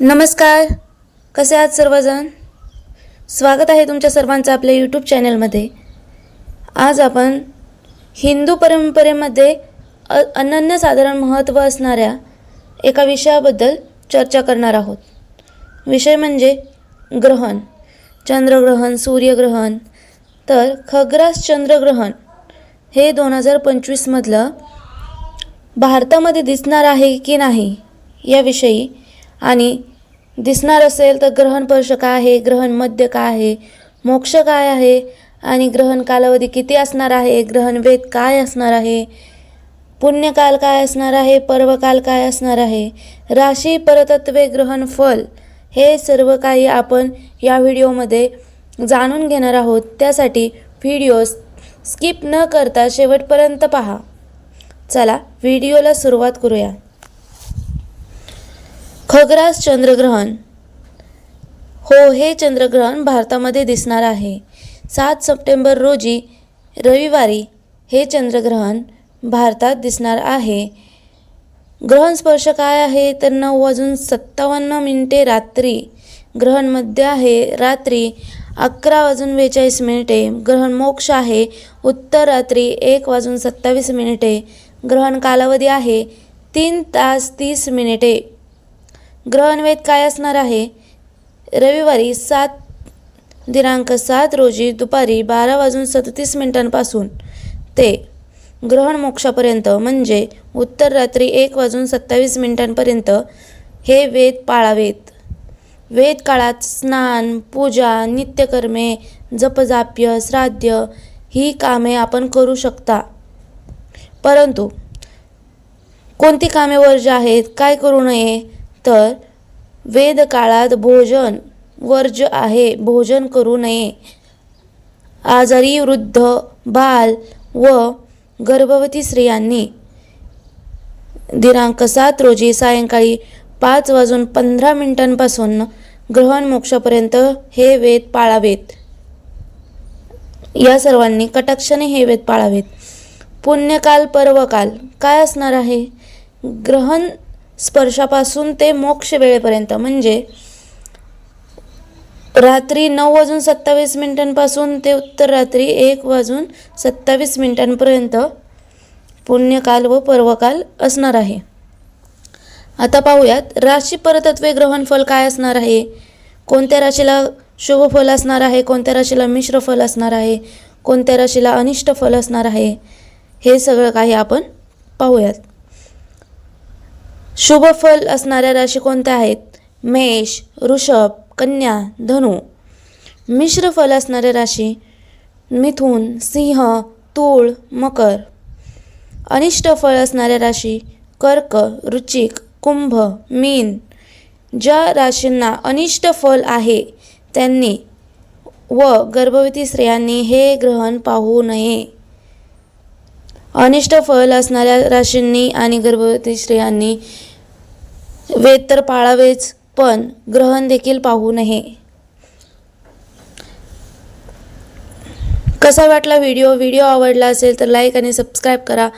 नमस्कार. कसे आहात सर्वजण? स्वागत आहे तुमच्या सर्वांचं आपल्या यूट्यूब चॅनलमध्ये आज आपण हिंदू परंपरेमध्ये अ अनन्यसाधारण महत्त्व असणाऱ्या एका विषयाबद्दल चर्चा करणार आहोत. विषय म्हणजे ग्रहण. चंद्रग्रहण सूर्यग्रहण तर खग्रास चंद्रग्रहण हे दोन हजार पंचवीसमधलं भारतामध्ये दिसणार आहे की नाही याविषयी आणि दिसणार असेल तर ग्रहण पर्श काय आहे? ग्रहण मध्य काय आहे? मोक्ष काय आहे? आणि ग्रहण कालावधी किती असणार आहे? ग्रहण वेद काय असणार आहे? पुण्यकाल काय असणार आहे? पर्वकाल काय असणार आहे? राशी परतत्वे ग्रहण फल हे सर्व काही आपण या व्हिडिओमध्ये जाणून घेणार आहोत. त्यासाठी व्हिडिओ स्किप न करता शेवटपर्यंत पहा. चला व्हिडिओला सुरुवात करूया. खग्रास चंद्रग्रहण. हो हे चंद्रग्रहण भारतामध्ये दिसणार आहे. सात सप्टेंबर रोजी रविवारी हे चंद्रग्रहण भारतात दिसणार आहे. ग्रहण स्पर्श काय आहे? तर नऊ वाजून सत्तावन्न मिनिटे रात्री. ग्रहण मध्य आहे रात्री अकरा वाजून बेचाळीस मिनिटे. ग्रहण मोक्ष आहे उत्तर रात्री एक वाजून सत्तावीस मिनिटे. ग्रहण कालावधी आहे तीन तास तीस मिनिटे. ग्रहणवेध काय असणार आहे? रविवारी सात दिनांक सात रोजी दुपारी बारा वाजून सदतीस मिनिटांपासून ते ग्रहण मोक्षापर्यंत म्हणजे उत्तर रात्री एक वाजून सत्तावीस मिनिटांपर्यंत हे वेद पाळावेत. वेद काळात स्नान पूजा नित्यकर्मे जपजाप्य श्राद्ध ही कामे आपण करू शकता. परंतु कोणती कामे वर्ज आहेत काय करू नये तर वेदकाळात भोजन वर्ज्य आहे भोजन करू नये. आजारी वृद्ध बाल व गर्भवती स्त्रियांनी दिनांक सात रोजी सायंकाळी पाच वाजून पंधरा मिनिटांपासून ग्रहण मोक्षापर्यंत हे वेद पाळावेत. या सर्वांनी कटाक्षाने हे वेद पाळावेत. पुण्यकाल पर्वकाल काय असणार आहे? ग्रहण स्पर्शापासून ते मोक्ष वेळेपर्यंत. म्हणजे रात्री नऊ वाजून सत्तावीस मिनिटांपासून ते उत्तर रात्री एक वाजून सत्तावीस मिनिटांपर्यंत पुण्यकाल व पर्वकाल असणार आहे. आता पाहूयात राशी परतत्वे ग्रहणफल काय असणार आहे? कोणत्या राशीला शुभ फल असणार आहे? कोणत्या राशीला मिश्र फल असणार आहे? कोणत्या राशीला अनिष्ट फल असणार आहे? हे सगळं काही आपण पाहूयात. शुभ फल असणाऱ्या राशी कोणत्या आहेत? मेष ऋषभ कन्या धनु. मिश्र फल असणाऱ्या राशी मिथुन सिंह तूळ मकर. अनिष्ट फळ असणाऱ्या राशी कर्क रुचिक कुंभ मीन. ज्या राशींना अनिष्ट फल आहे त्यांनी व गर्भवती स्त्रियांनी हे ग्रहण पाहू नये. अनिष्ट फल असणाऱ्या राशींनी आणि गर्भवती स्त्रियांनी वेद तर पाळावेच पण ग्रहण देखील पाहू नये. कसा वाटला व्हिडिओ? व्हिडिओ आवडला असेल तर लाईक आणि सबस्क्राईब करा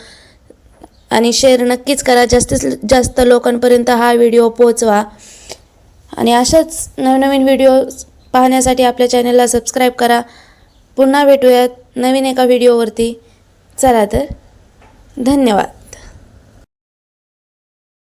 आणि शेअर नक्कीच करा. जास्तीत जास्त लोकांपर्यंत हा व्हिडिओ पोचवा आणि अशाच नवनवीन व्हिडिओ पाहण्यासाठी आपल्या चॅनलला सबस्क्राईब करा. पुन्हा भेटूयात नवीन एका व्हिडिओवरती. चला तर धन्यवाद.